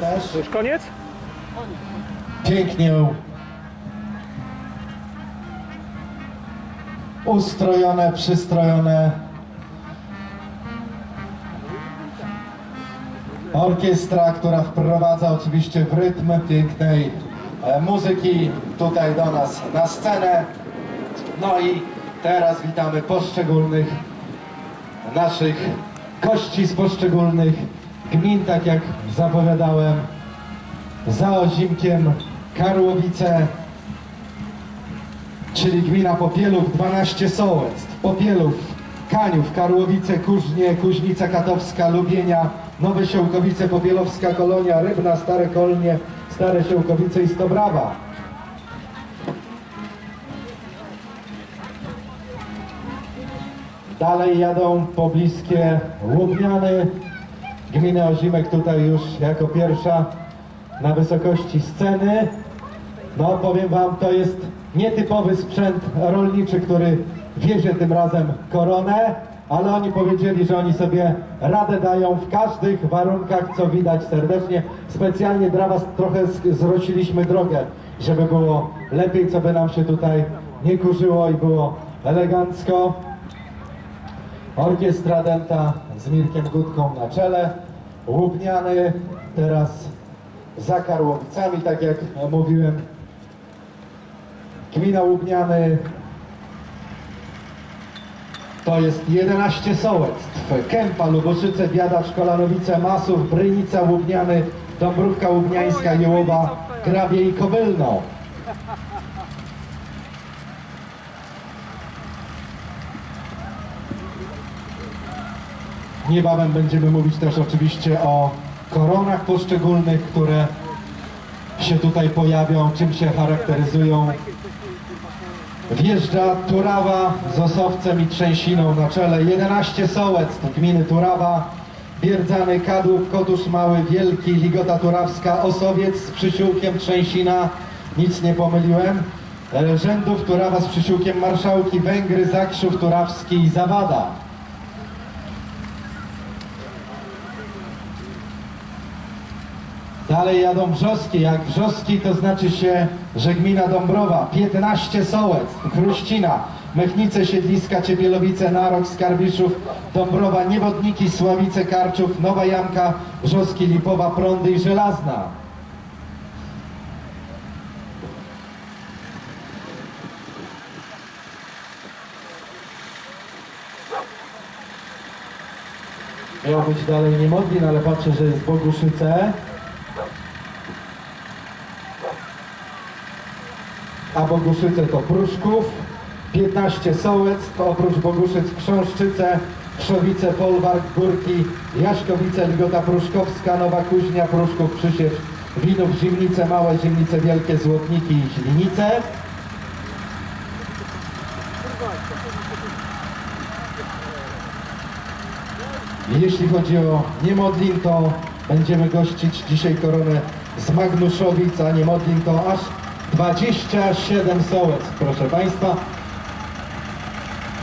też. To już koniec? Pięknie ustrojone, przystrojone. Orkiestra, która wprowadza oczywiście w rytm pięknej e, muzyki tutaj do nas na scenę. No i teraz witamy poszczególnych naszych gości z poszczególnych gmin, tak jak zapowiadałem. Za Ozimkiem Karłowice, czyli gmina Popielów, 12 sołectw. Popielów, Kaniów, Karłowice, Kuźnie, Kuźnica Katowska, Lubienia, Nowe Siełkowice, Popielowska Kolonia, Rybna, Stare Kolnie, Stare Siełkowice i Stobrawa. Dalej jadą pobliskie Łubniany, gmina Ozimek tutaj już jako pierwsza na wysokości sceny. No powiem Wam, to jest nietypowy sprzęt rolniczy, który wiezie tym razem koronę, ale oni powiedzieli, że oni sobie radę dają w każdych warunkach, co widać serdecznie. Specjalnie dla Was trochę z- zrociliśmy drogę, żeby było lepiej, co by nam się tutaj nie kurzyło i było elegancko. Orkiestra Denta z Mirkiem Gudką na czele. Łubniany teraz za Karłowicami, tak jak mówiłem. Gmina Łubniany to jest 11 sołectw. Kępa, Luboszyce, Biadacz, Kolanowice, Masów, Brynica, Łubniany, Dąbrówka Łubniańska, Jełowa, Grabie i Kobylno. Niebawem będziemy mówić też oczywiście o koronach poszczególnych, które się tutaj pojawią, czym się charakteryzują. Wjeżdża Turawa z Osowcem i Trzęsiną na czele. 11 sołectw gminy Turawa, Bierdzany, Kadłub, Kotusz Mały, Wielki, Ligota Turawska, Osowiec z przysiłkiem Trzęsina, nic nie pomyliłem. E, Rzędów Turawa z przysiłkiem Marszałki, Węgry, Zakrzów Turawski i Zawada. Dalej jadą Brzoski. Jak Brzoski to znaczy się, że gmina Dąbrowa. 15 sołectw. Chruścina. Mechnice, Siedliska, Ciepielowice, Narok, Skarbiszów, Dąbrowa, Niewodniki, Sławice, Karczów, Nowa Jamka, Brzoski, Lipowa, Prądy i Żelazna. Miał być dalej Niemodlin, ale patrzę, że jest Boguszyce. A Boguszyce to Pruszków, 15 Sołectw, oprócz Boguszyc Krząszczyce, Krzowice, Folwark, Górki, Jaszkowice, Ligota Pruszkowska, Nowa Kuźnia, Pruszków, Przysiecz, Winów, Zimnice Małe, Zimnice Wielkie, Złotniki i Źlinice. Jeśli chodzi o Niemodlin, to będziemy gościć dzisiaj koronę z Magnuszowic, a Niemodlin to aż 27 sołectw, proszę Państwa.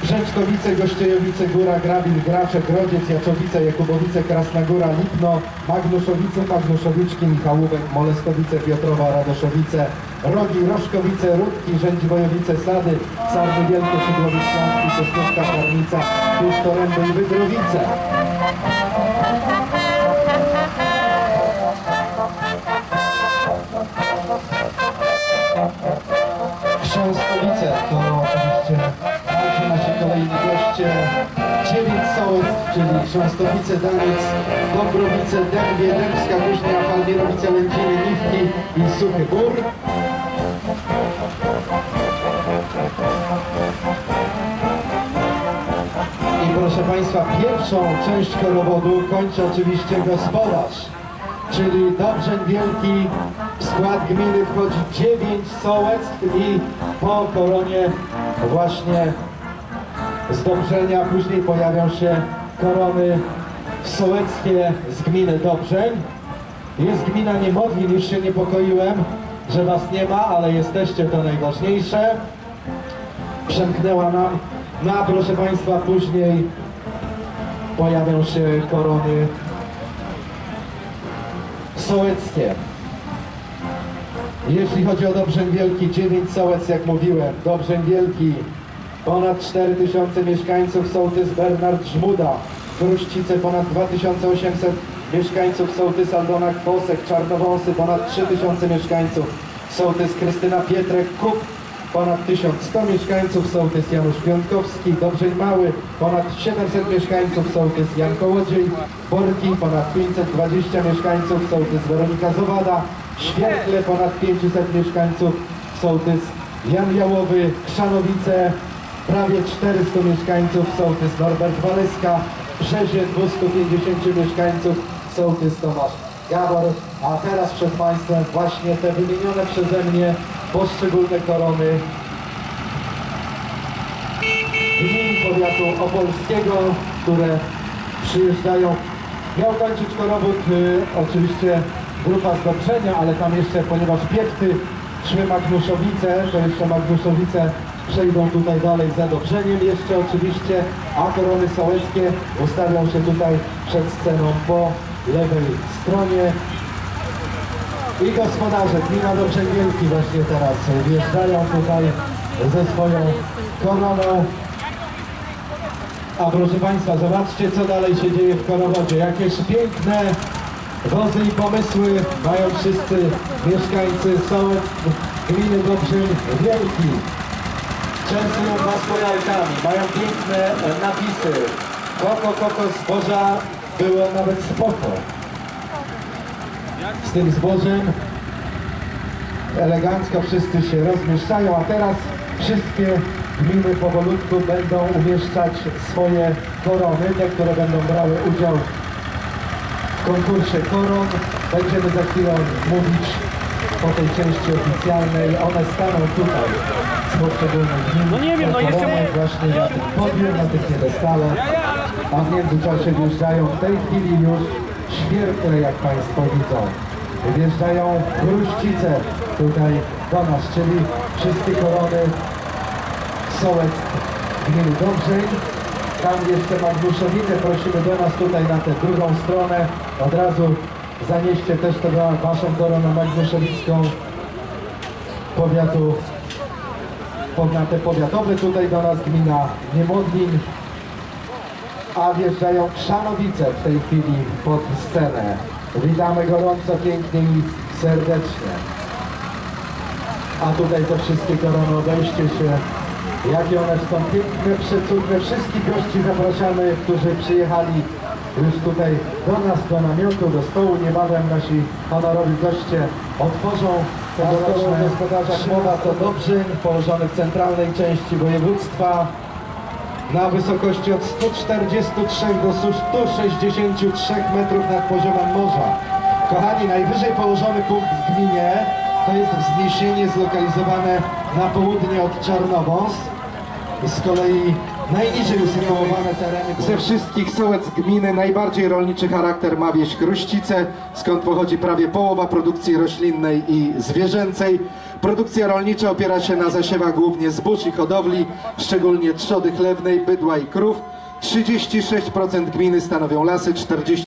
Brzeczkowice, Gościejowice, Góra, Grabil, Gracze, Grodziec, Jaczowice, Jakubowice, Krasna Góra, Lipno, Magnuszowice, Magnuszowiczki, Michałówek, Molestowice, Piotrowa, Radoszowice, Rogi, Roszkowice, Rudki, Rzędziwojowice, Sady, Sarny Wielkie, Szydłowic Śląski, Sosnówka, Czarnica, Pusztoręby i Wydrowice. Dziewięć sołectw, czyli Chrząstowice, Daniec, Dąbrowice, Dębie, Dębska, Kuźnia, Falmierowice, Lędziny, Niwki i Suchy Gór. I proszę Państwa, pierwszą część chorobodu kończy oczywiście gospodarz, czyli Dobrzeń Wielki. W skład gminy wchodzi 9 sołectw i po koronie właśnie Dobrzenia później pojawią się korony sołeckie z gminy Dobrzeń. Jest gmina Niemodlin, już się niepokoiłem, że Was nie ma, ale jesteście, to najważniejsze przemknęła nam. No a proszę Państwa, później pojawią się korony sołeckie. Jeśli chodzi o Dobrzeń Wielki, 9 sołec, jak mówiłem. Dobrzeń Wielki, ponad 4000 mieszkańców, sołtys Bernard Żmuda. Gruścice, ponad 2800 mieszkańców, sołtys Aldona Kwosek. Czarnowąsy, ponad 3000 mieszkańców, sołtys Krystyna Pietrek Kup. Ponad 1100 mieszkańców, sołtys Janusz Piątkowski. Dobrzeń Mały, ponad 700 mieszkańców, sołtys Jan Kołodziej. Borki, ponad 520 mieszkańców, sołtys Weronika Zowada. Świetle, ponad 500 mieszkańców, sołtys Jan Jałowy. Krzanowice, prawie 400 mieszkańców, sołtys Norbert Waleska. Brzezie, 250 mieszkańców, sołtys Tomasz Gabor. A teraz przed Państwem właśnie te wymienione przeze mnie poszczególne korony gmin powiatu opolskiego, które przyjeżdżają. Miał kończyć korowód y, oczywiście grupa z ale tam jeszcze, ponieważ piechty szły Magnuszowice, to jeszcze Magnuszowice przejdą tutaj dalej za Dobrzeniem jeszcze oczywiście, a korony sołeckie ustawią się tutaj przed sceną po lewej stronie. I gospodarze, gmina Dobrzeń Wielki właśnie teraz wjeżdżają tutaj ze swoją koroną. A proszę Państwa, zobaczcie co dalej się dzieje w Korowodzie. Jakieś piękne wozy i pomysły mają wszyscy mieszkańcy sołec gminy Dobrzeń Wielki. Częstują was mają piękne e, napisy. Koko, koko, zboża było nawet spoko. Z tym zbożem elegancko wszyscy się rozmieszczają, a teraz wszystkie gminy powolutku będą umieszczać swoje korony, te, które będą brały udział w konkursie koron. Będziemy za chwilę mówić po tej części oficjalnej. One staną tutaj z poszczególnych gmin. No nie wiem, no jeszcze właśnie na tym podium, na tych piedestalach. A w międzyczasie wjeżdżają w tej chwili już świertle, jak Państwo widzą. Wjeżdżają gruścice tutaj do nas, czyli wszystkie korony sołec gminy Dobrzeń. Tam jeszcze Magnuszowice, prosimy do nas tutaj na tę drugą stronę. Od razu zanieście też to waszą koronę magnuszowicką powiatu powiaty powiatowe tutaj do nas gmina Niemodlin a wjeżdżają Krzanowice w tej chwili pod scenę. Witamy gorąco, pięknie i serdecznie. A tutaj te wszystkie korony, obejście się, jakie one są piękne, przecudne. Wszystkich gości zapraszamy, którzy przyjechali już tutaj do nas, do namiotu, do stołu. Niebawem nasi honorowi goście otworzą tegoroczne gospodarza Mowa to Dobrzyn, położony w centralnej części województwa na wysokości od 143 do 163 metrów nad poziomem morza. Kochani, najwyżej położony punkt w gminie to jest wzniesienie zlokalizowane na południe od Czarnowąs. Z kolei najniżej usytuowane tereny... Ze wszystkich sołec gminy najbardziej rolniczy charakter ma wieś Gruścice, skąd pochodzi prawie połowa produkcji roślinnej i zwierzęcej. Produkcja rolnicza opiera się na zasiewach głównie zbóż i hodowli, szczególnie trzody chlewnej, bydła i krów. 36% gminy stanowią lasy, 40